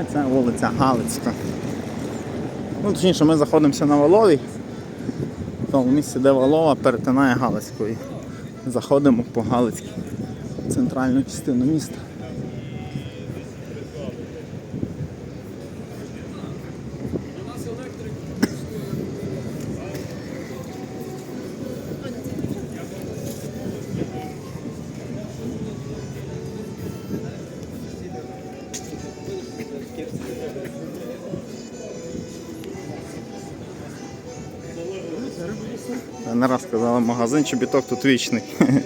А це вулиця Галицька. Ну, точніше, ми знаходимося на Воловій. В тому місці, де Валова, перетинає Галицьку. І заходимо по Галицькій центральну частину міста. Не раз казала, магазин чобіток тут вічний.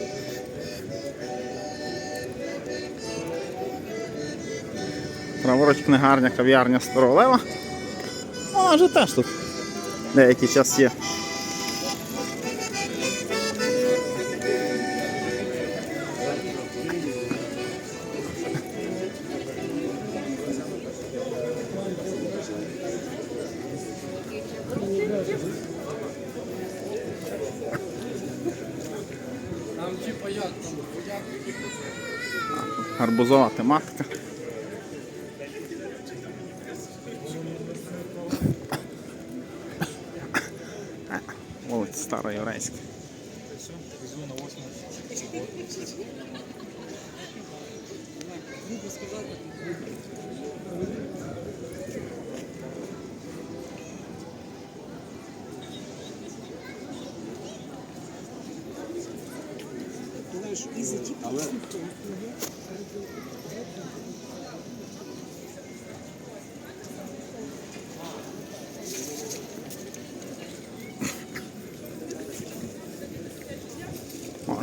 Праворуч книгарня, кав'ярня Старолева. Вона вже теж тут деякий час є. Гарбузова тематика. Е, Вулиця Староєврейська.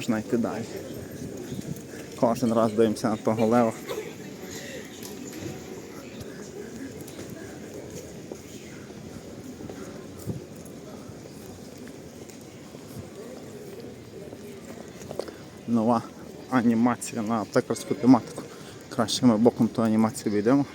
Можна йти далі. Кожен раз дивимося на того лева. Нова анімація на аптекарську тематику. Краще ми боком ту анімацію війдемо.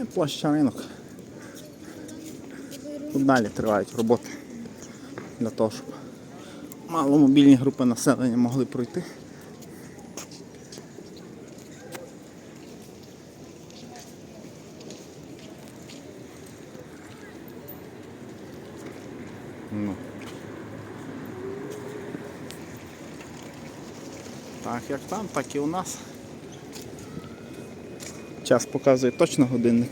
І площа ринок. Тут далі тривають роботи для того, щоб маломобільні групи населення могли пройти. Ну. Так як там, так і у нас. Час показує точно годинник.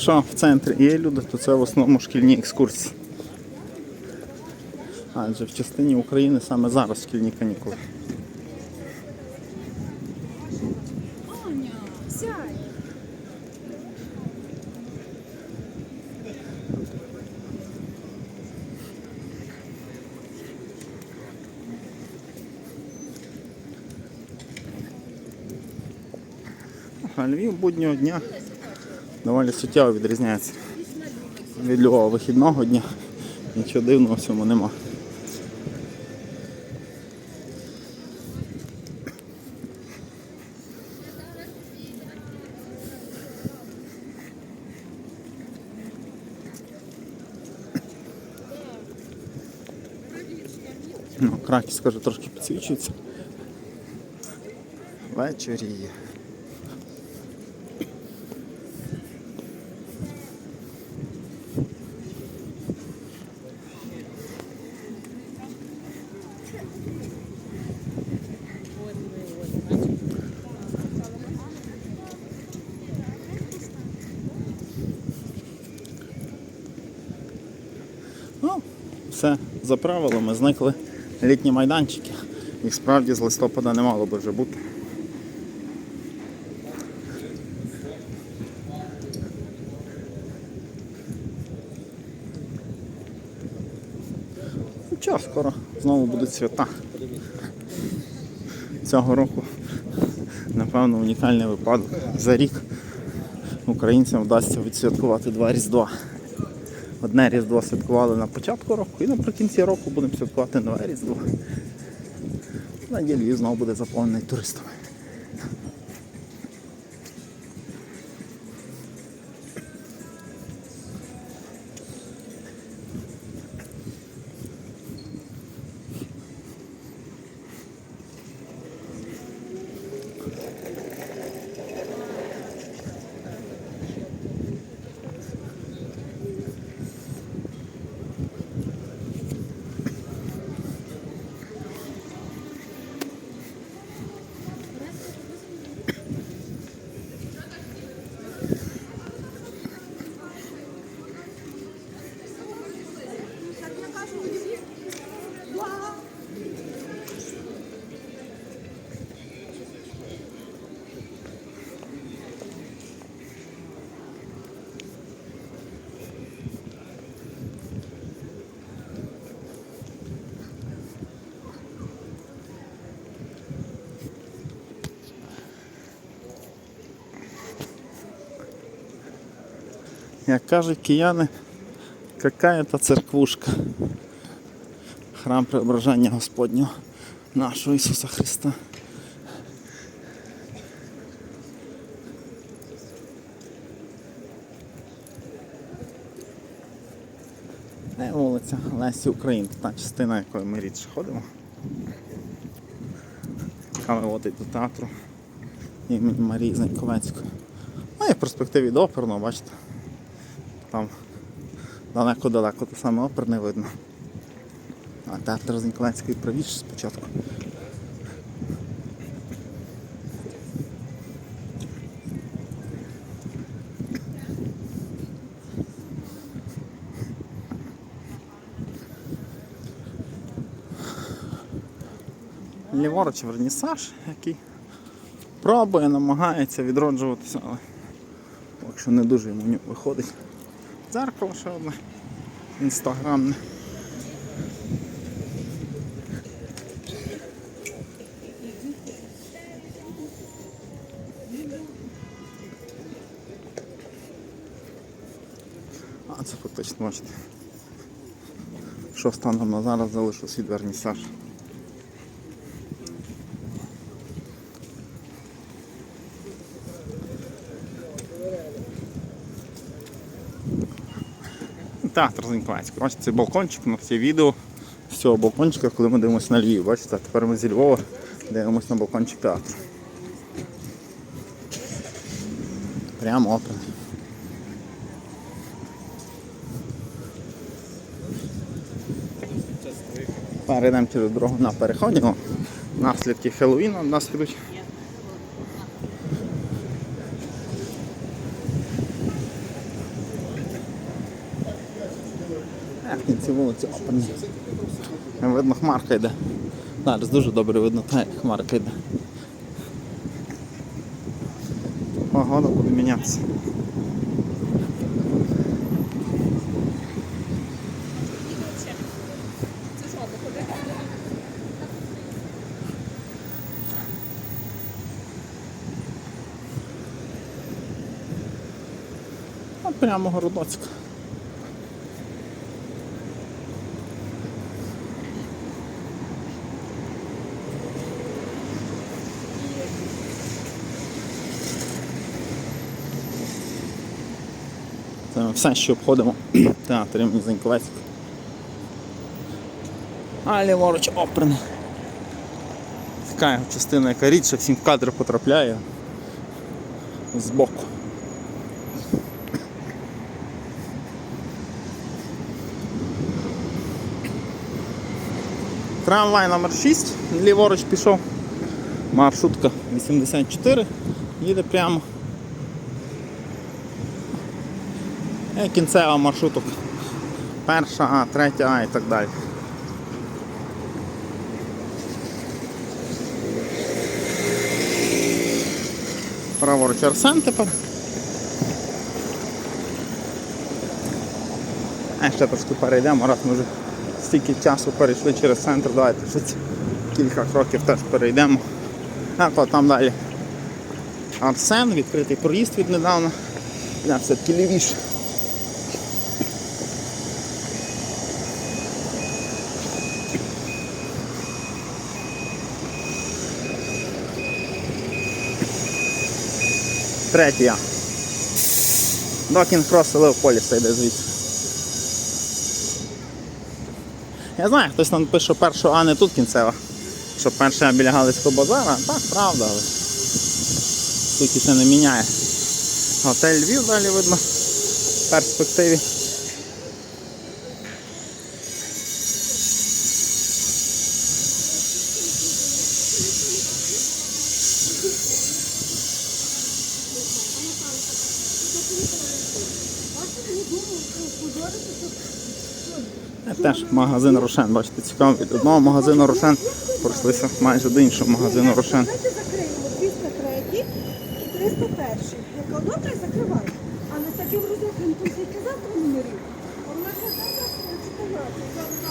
Що в центрі є люди, то це в основному шкільні екскурсії. Адже в частині України саме зараз шкільні канікули. Львів буднього дня доволі суттєво відрізняється від любого вихідного дня. Нічого дивного в цьому нема. Ну, Краків, скажу, трошки підсвічується. Вечоріє. все за правилами, зникли літні майданчики. Їх справді з листопада не мало би вже бути. Ну, чого, скоро знову будуть свята. Цього року, напевно, унікальний випадок. За рік українцям вдасться відсвяткувати два різдва. Одне Різдво святкували на початку року і наприкінці року будемо святкувати нове Різдво. Львів знову буде заповнений туристами. Як кажуть кияни, какая-то церквушка. Храм преображення Господнього нашого Ісуса Христа. Це вулиця Лесі Українки, та частина, якою ми рідше ходимо. Яка виводить до театру імені Марії Заньковецької. Ну і в перспективі до оперного, бачите. Там далеко-далеко те саме опер не видно. А театр Заньковецької правіше спочатку. Ліворуч вернісаж, який пробує, намагається відроджуватися, але поки що не дуже йому виходить. Дзеркало ще одне інстаграмне. А це фактично бачите. Що станом на зараз залишився від вернісаж. Театр Заньковецький. Бачите, цей балкончик на всі відео з цього балкончика, коли ми дивимося на Львів. Бачите, тепер ми зі Львова дивимося на балкончик театру. Прямо опера. Перейдемо через дорогу на переході. Наслідки Хеллоуіна в нас підуть. Вулиці. Видно, хмарка йде. Зараз дуже добре видно, так як хмарка йде. Погода буде мінятися. Прямо Городоцьк. Все, що обходимо театр імені. А ліворуч оперний. Така частина, яка рідше всім в кадри потрапляє збоку. Трамвай номер 6 ліворуч пішов. Маршрутка 84, їде прямо. Кінцева маршруток. Перша А, третя А і так далі. Праворуч Арсен тепер. А ще трошки перейдемо, раз ми вже стільки часу перейшли через центр, давайте щось кілька кроків теж перейдемо. Так, от там далі Арсен, відкритий проїзд віднедавна. Я все-таки лівіше. Третій я. Докінг Крос Леополіса йде звідси. Я знаю, хтось нам пише, першого А не тут кінцева. Щоб перша біля Галицького базара. Так, правда, але суті це не міняє. Готель Львів далі видно в перспективі. Теж магазин Рошен. Бачите, цікаво, від одного магазину Рошен пройшлися майже до іншого магазину Рошен. Давайте 203 і 301. Яка добре закриває. Але таким розрахунком тільки завтра номерів. А вона казала, що 14. Завтра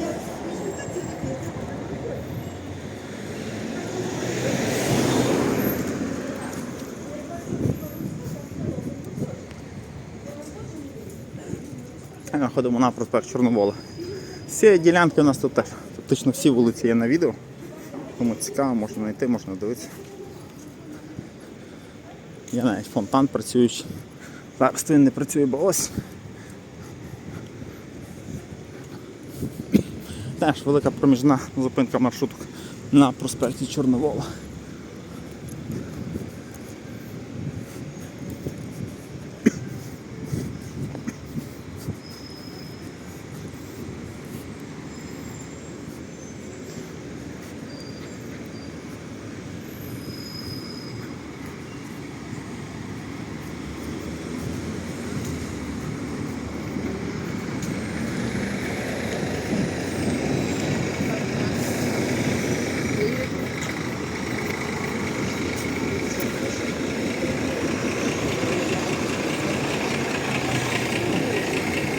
Я результаті такі. А Ми ходимо на проспект Чорновола. Цієї ділянки у нас тут теж фактично всі вулиці є на відео. Кому цікаво, можна знайти, можна дивитися. Є навіть фонтан працюючий. Зараз він не працює, бо ось. Теж велика проміжна зупинка маршруток на проспекті Чорновола.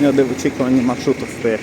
Я очікування маршруту стоять.